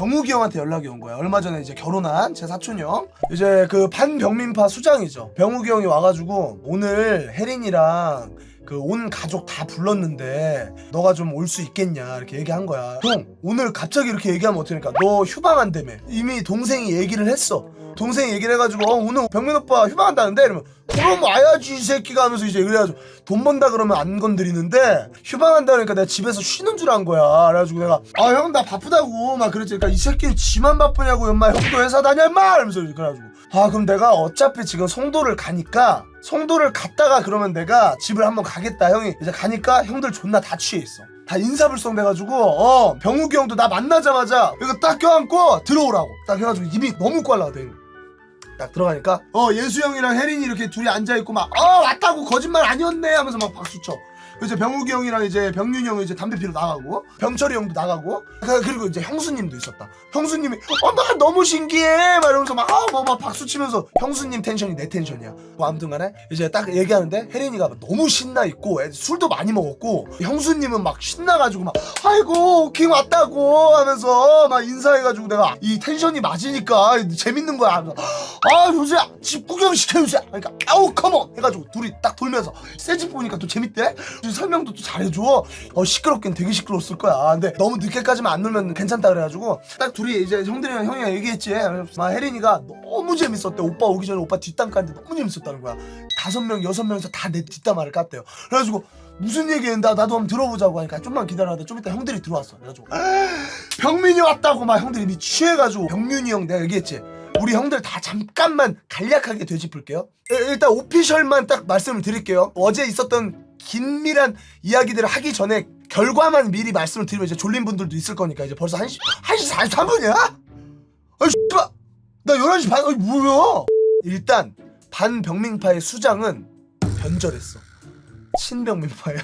병욱이 형한테 연락이 온 거야. 얼마 전에 이제 결혼한 제 사촌 형. 이제 그 반병민파 수장이죠. 병욱이 형이 와가지고 오늘 혜린이랑 그 온 가족 다 불렀는데 너가 좀 올 수 있겠냐 이렇게 얘기한 거야. 형 오늘 갑자기 이렇게 얘기하면 어떡하니까 너 휴방 한다며. 이미 동생이 얘기를 했어. 동생이 얘기를 해가지고 어, 오늘 병민 오빠 휴방한다는데? 이러면 그럼 와야지 이 새끼가 하면서 이제 그래가지고 돈 번다 그러면 안 건드리는데 휴방한다 그러니까 내가 집에서 쉬는 줄 안 거야. 그래가지고 내가 아 형 나 바쁘다고. 막 그랬지. 그러니까 이 새끼는 지만 바쁘냐고 엄마. 형도 회사 다녀 임마! 이러면서 그래가지고. 아 그럼 내가 어차피 지금 송도를 가니까 송도를 갔다가 그러면 내가 집을 한번 가겠다. 형이 이제 가니까 형들 존나 다 취해 있어 다 인사불성 돼가지고 어 병욱이 형도 나 만나자마자 이거 딱 껴안고 들어오라고 딱 해가지고 입이 너무 꽐라가 돼딱 들어가니까 어 예수 형이랑 혜린이 이렇게 둘이 앉아 있고 막 어 왔다고 거짓말 아니었네 하면서 막 박수 쳐. 이제 병욱이 형이랑 이제 병윤이 형이 이제 담배 피러 나가고 병철이 형도 나가고 그- 그리고 이제 형수님도 있었다. 형수님이 어나 너무 신기해 막 이러면서 막 아 뭐 막 박수 치면서 형수님 텐션이 내 텐션이야. 뭐 아무튼간에 이제 딱 얘기하는데 혜린이가 막 너무 신나 있고 애- 술도 많이 먹었고 형수님은 막 신나가지고 막 아이고 오킹 왔다고 하면서 막 인사해가지고 내가 이 텐션이 맞으니까 재밌는 거야. 하면서 아 요새 집 구경 시켜 요새 그러니까 아우 컴온 해가지고 둘이 딱 돌면서 새집 보니까 또 재밌대 설명도 또 잘해줘. 어 시끄럽긴 되게 시끄러웠을 거야. 근데 너무 늦게까지만 안 놀면 괜찮다 그래가지고 딱 둘이 이제 형들이랑 형이랑 얘기했지. 막 혜린이가 너무 재밌었대. 오빠 오기 전에 오빠 뒷담 깠는데 너무 재밌었다는 거야. 다섯 명 여섯 명에서 다 내 뒷담화를 깠대요. 그래가지고 무슨 얘기했는데 나도 한번 들어보자고 하니까 좀만 기다려다 좀 이따 형들이 들어왔어. 그래가지고 병민이 왔다고 막 형들이 미 취해가지고 병민이 형 내가 얘기했지. 우리 형들 다 잠깐만 간략하게 되짚을게요. 일- 일단 오피셜만 딱 말씀을 드릴게요. 어제 있었던 긴밀한 이야기들을 하기 전에 결과만 미리 말씀을 드리면 이제 졸린 분들도 있을 거니까 이제 벌써 1시 1시 43분이야? 아이 씨발. 나 11시 반 아니 뭐야? 일단 반병민파의 수장은 변절했어. 친병민파예요.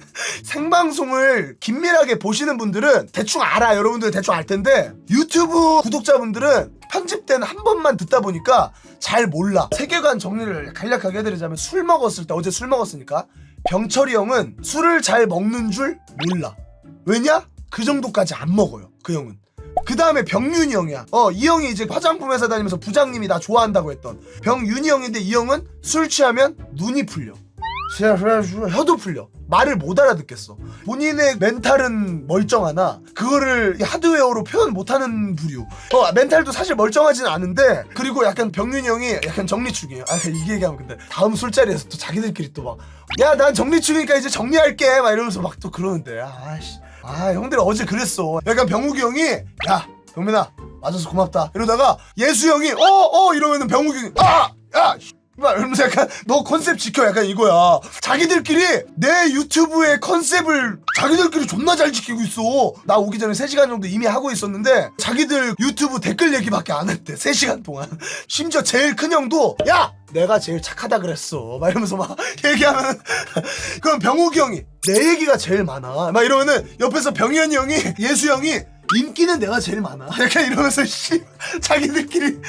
생방송을 긴밀하게 보시는 분들은 대충 알아. 여러분들 대충 알 텐데 유튜브 구독자분들은 편집된 한 번만 듣다 보니까 잘 몰라. 세계관 정리를 간략하게 해드리자면 술 먹었을 때 어제 술 먹었으니까 병철이 형은 술을 잘 먹는 줄 몰라 왜냐? 그 정도까지 안 먹어요 그 형은 그 다음에 병윤이 형이야. 어, 이 형이 이제 화장품 회사 다니면서 부장님이 나 좋아한다고 했던 병윤이 형인데 이 형은 술 취하면 눈이 풀려. 혀도 풀려. 말을 못 알아듣겠어. 본인의 멘탈은 멀쩡하나 그거를 하드웨어로 표현 못하는 부류. 어 멘탈도 사실 멀쩡하진 않은데 그리고 약간 병윤이 형이 약간 정리충이에요. 아 이게 얘기하면 근데 다음 술자리에서 또 자기들끼리 또 막 야 난 정리충이니까 이제 정리할게 막 이러면서 막 또 그러는데 아씨 아 형들이 어제 그랬어. 약간 병욱이 형이 야 병민아 맞아서 고맙다 이러다가 예수 형이 어어 이러면은 병욱이 형이 아야 막 이러면서 약간 너 컨셉 지켜. 약간 이거야. 자기들끼리 내 유튜브의 컨셉을 자기들끼리 존나 잘 지키고 있어. 나 오기 전에 3시간 정도 이미 하고 있었는데 자기들 유튜브 댓글 얘기밖에 안 했대. 3시간 동안. 심지어 제일 큰 형도 야! 내가 제일 착하다 그랬어. 막 이러면서 막 얘기하면 그럼 병욱이 형이 내 얘기가 제일 많아. 막 이러면은 옆에서 병현이 형이 예수 형이 인기는 내가 제일 많아. 약간 이러면서 씨 자기들끼리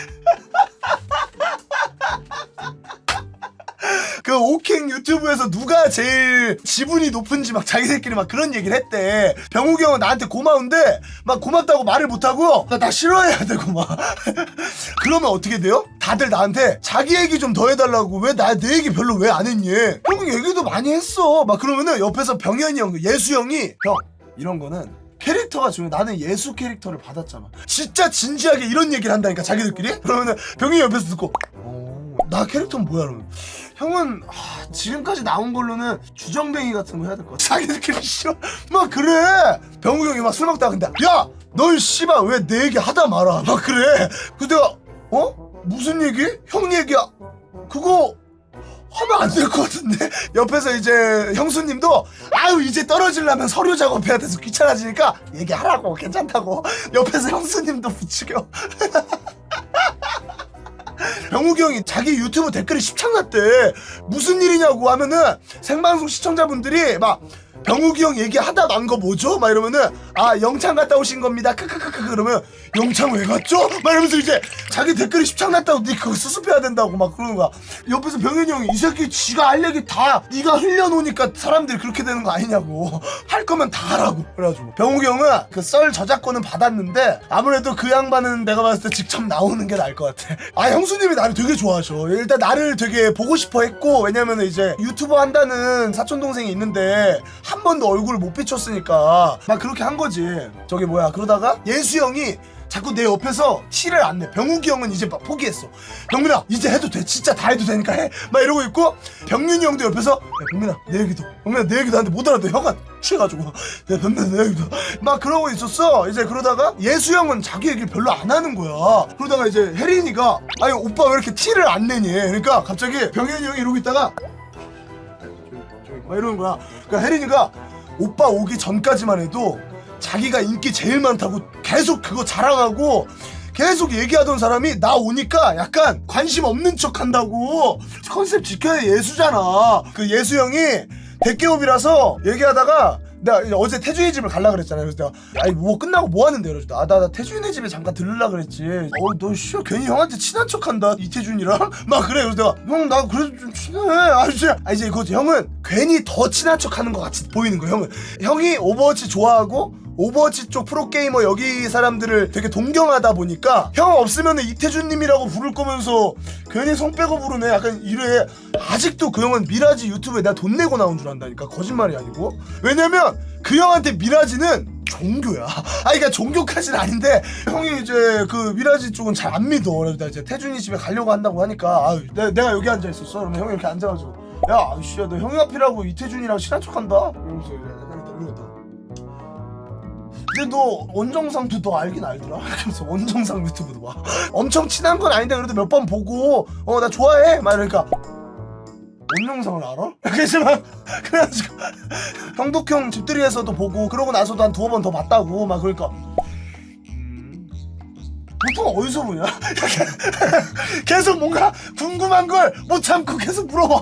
그 오킹 유튜브에서 누가 제일 지분이 높은지 막 자기들끼리 막 그런 얘기를 했대. 병욱이 형은 나한테 고마운데 막 고맙다고 말을 못하고 나, 나 싫어해야 되고 막 그러면 어떻게 돼요? 다들 나한테 자기 얘기 좀 더 해달라고 왜 나 내 얘기 별로 왜 안 했니? 형 얘기도 많이 했어. 막 그러면은 옆에서 병현이 형, 예수 형이 형 이런 거는 캐릭터가 중요해. 나는 예수 캐릭터를 받았잖아. 진짜 진지하게 이런 얘기를 한다니까 자기들끼리? 그러면은 병현이 옆에서 듣고 어, 나 캐릭터는 뭐야? 그러면 형은 아, 지금까지 나온 걸로는 주정뱅이 같은 거 해야 될 것 같아. 자기들끼리 싫어. 막 그래. 병우 형이 막 술 먹다가 근데 야, 널 씨발 왜 내 얘기 하다 말아. 막 그래. 그래서 내가 어? 무슨 얘기? 형 얘기야. 그거 하면 안 될 것 같은데 옆에서 이제 형수님도 아유 이제 떨어지려면 서류 작업해야 돼서 귀찮아지니까 얘기하라고 괜찮다고 옆에서 형수님도 부추겨 병욱이 형이 자기 유튜브 댓글이 십창났대 무슨 일이냐고 하면은 생방송 시청자분들이 막 병욱이 형 얘기하다 만 거 뭐죠? 막 이러면은 아 영창 갔다 오신 겁니다. 크크크크 그러면 영창 왜 갔죠? 막 이러면서 이제 자기 댓글이 십창 났다고 니 그거 수습해야 된다고 막 그러는 거야. 옆에서 병현이 형이 이 새끼 지가 할 얘기 다 네가 흘려놓으니까 사람들이 그렇게 되는 거 아니냐고. 할 거면 다 하라고. 그래가지고 병욱이 형은 그 썰 저작권은 받았는데 아무래도 그 양반은 내가 봤을 때 직접 나오는 게 나을 것 같아. 아 형수님이 나를 되게 좋아하셔. 일단 나를 되게 보고 싶어 했고 왜냐면은 이제 유튜버 한다는 사촌 동생이 있는데 한 번도 얼굴을 못 비췄으니까 막 그렇게 한 거지 저기 뭐야 그러다가 예수 형이 자꾸 내 옆에서 티를 안 내. 병욱이 형은 이제 막 포기했어. 병민아, 이제 해도 돼. 진짜 다 해도 되니까 해. 막 이러고 있고, 병윤이 형도 옆에서, 야, 병민아, 내 얘기도. 병민아, 내 얘기도 하는데 못 알아듣어. 형아, 취해가지고. 야, 병민아, 내 얘기도. 막 그러고 있었어. 이제 그러다가, 예수 형은 자기 얘기를 별로 안 하는 거야. 그러다가 이제 혜린이가, 아니, 오빠 왜 이렇게 티를 안 내니? 그러니까 갑자기 병현이 형이 이러고 있다가, 막 이러는 거야. 그러니까 혜린이가 오빠 오기 전까지만 해도 자기가 인기 제일 많다고 계속 그거 자랑하고 계속 얘기하던 사람이 나 오니까 약간 관심 없는 척 한다고 컨셉 지켜야 예수잖아. 그 예수 형이 대기업이라서 얘기하다가 내가 이제 어제 태준이 집을 갈라 그랬잖아요. 그래서 내가 아니 뭐 끝나고 뭐 하는데 그래서 아나 나 태준이 집에 잠깐 들르려 그랬지. 어너 씨 괜히 형한테 친한 척한다 이태준이랑 막 그래. 그래서 내가 형 나 그래도 좀 친해. 아 진짜 아 이제 그거지 형은 괜히 더 친한 척하는 것 같이 보이는 거야. 형은 형이 오버워치 좋아하고 오버워치 쪽 프로게이머 여기 사람들을 되게 동경하다 보니까 형 없으면 이태준님이라고 부를 거면서 괜히 성 빼고 부르네 약간 이래 아직도 그 형은 미라지 유튜브에 내가 돈 내고 나온 줄 안다니까 거짓말이 아니고 왜냐면 그 형한테 미라지는 종교야. 아, 그러니까 종교까지는 아닌데 형이 이제 그 미라지 쪽은 잘 안 믿어. 그래서 이제 태준이 집에 가려고 한다고 하니까 아, 내가, 내가 여기 앉아 있었어. 그러면 형이 이렇게 앉아가지고 야, 아씨야, 너 형이 앞이라고 이태준이랑 친한 척한다. 이러면서. 근데 너 원정상도 너 알긴 알더라. 그래서 원정상 유튜브도 봐. 엄청 친한 건 아닌데 그래도 몇 번 보고 어 나 좋아해. 막 이러니까 원정상을 알아? 막 그래가지고 형독형 집들이에서도 보고 그러고 나서도 한 두어 번 더 봤다고 막 그러니까 음, 보통 어디서 보냐? 계속 뭔가 궁금한 걸 못 참고 계속 물어봐.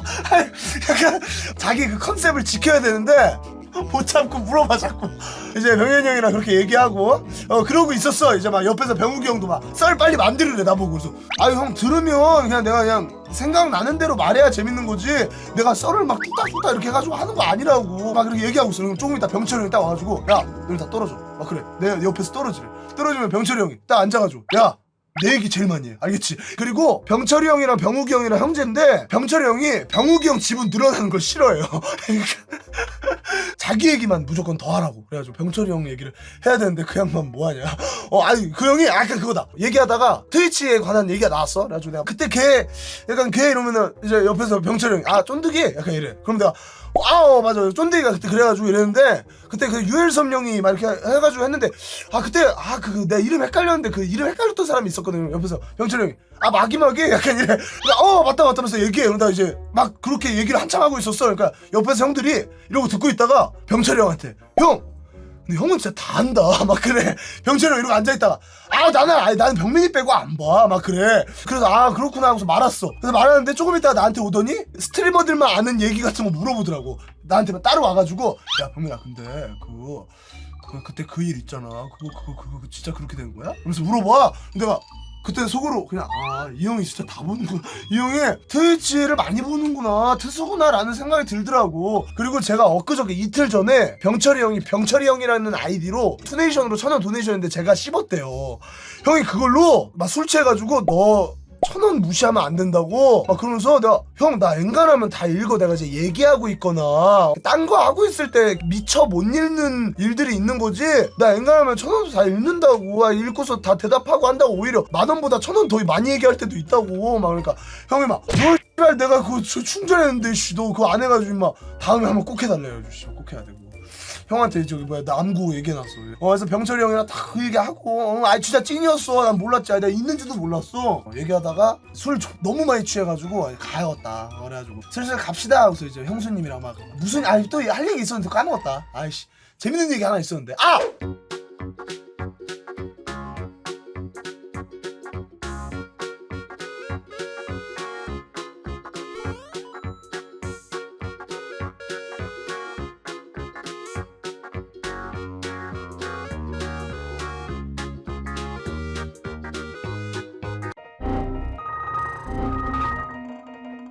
약간 자기 그 컨셉을 지켜야 되는데 못 참고 물어봐 자꾸. 이제 병현이 형이랑 그렇게 얘기하고 어 그러고 있었어. 이제 막 옆에서 병욱이 형도 막 썰 빨리 만들으래 나보고 그래서 아유 형 들으면 그냥 내가 그냥 생각나는 대로 말해야 재밌는 거지 내가 썰을 막 뚝딱뚝딱 이렇게 해가지고 하는 거 아니라고 막 그렇게 얘기하고 있어 그럼 조금 이따 병철이 형이 딱 와가지고 야 너희 다 떨어져 막 그래 내 옆에서 떨어지래 떨어지면 병철이 형이 딱 앉아가지고 야내 얘기 제일 많이 해. 알겠지? 그리고 병철이 형이랑 병욱이 형이랑 형제인데 병철이 형이 병욱이 형 지분 늘어나는 걸 싫어해요. 자기 얘기만 무조건 더 하라고. 그래가지고 병철이 형 얘기를 해야 되는데 그 양반 뭐 하냐. 어, 아니, 그 형이 약간 그거다. 얘기하다가 트위치에 관한 얘기가 나왔어. 그래가지고 내가 그때 걔, 약간 걔 이러면은 이제 옆에서 병철이 형이 아, 쫀득이? 약간 이래. 그럼 내가 아, 어, 맞아. 쫀득이가 그때 그래가지고 이랬는데, 그때 그 유엘섬 형이 막 이렇게 해가지고 했는데, 아, 그때, 아, 그, 내 이름 헷갈렸는데, 그 이름 헷갈렸던 사람이 있었거든요. 옆에서 병철이 형이. 아, 마기마기? 약간 이래. 그러니까, 어, 맞다, 맞다 하면서 얘기해. 그러다 이제 막 그렇게 얘기를 한참 하고 있었어. 그러니까 옆에서 형들이 이러고 듣고 있다가 병철이 형한테, 형! 근데 형은 진짜 다 안다. 막 그래. 병철이 형 이러고 앉아있다가, 아, 나는, 아니, 나는 병민이 빼고 안 봐. 막 그래. 그래서, 아, 그렇구나 하고서 말았어. 그래서 말하는데 조금 있다가 나한테 오더니 스트리머들만 아는 얘기 같은 거 물어보더라고. 나한테만 따로 와가지고, 야, 병민아, 근데 그거, 그, 그때 그 일 있잖아. 그거, 그거, 그거, 그거 진짜 그렇게 된 거야? 그러면서 물어봐. 내가, 그때 속으로 그냥 아 이 형이 진짜 다 보는구나. 이 형이 트위치를 많이 보는구나. 트수구나 라는 생각이 들더라고. 그리고 제가 엊그저께 이틀 전에 병철이 형이 병철이 형이라는 아이디로 투네이션으로 천원 도네이션인데 제가 씹었대요. 형이 그걸로 막 술 취해가지고 너 천 원 무시하면 안 된다고? 막 그러면서 내가 형 나 엔간하면 다 읽어. 내가 이제 얘기하고 있거나. 딴 거 하고 있을 때 미처 못 읽는 일들이 있는 거지 나 엔간하면 천 원도 다 읽는다고. 아, 읽고서 다 대답하고 한다고. 오히려 만 원보다 천 원 더 많이 얘기할 때도 있다고. 막 그러니까 형이 씨발 내가 그거 주- 충전했는데 씨너 그거 안 해가지고 막 다음에 한번 꼭 해달래요. 씨, 꼭 해야 되고 형한테 저기 뭐야 남구 얘기해놨어. 어, 그래서 병철이 형이랑 다 그 얘기하고, 어, 아 진짜 찐이었어. 난 몰랐지. 아, 내가 있는지도 몰랐어. 어, 얘기하다가 술 조- 너무 많이 취해가지고 아, 가야겠다. 그래가지고 슬슬 갑시다. 하고서 이제 형수님이랑 막 무슨 아니 또할 얘기 있었는데 까먹었다. 아이씨 재밌는 얘기 하나 있었는데 아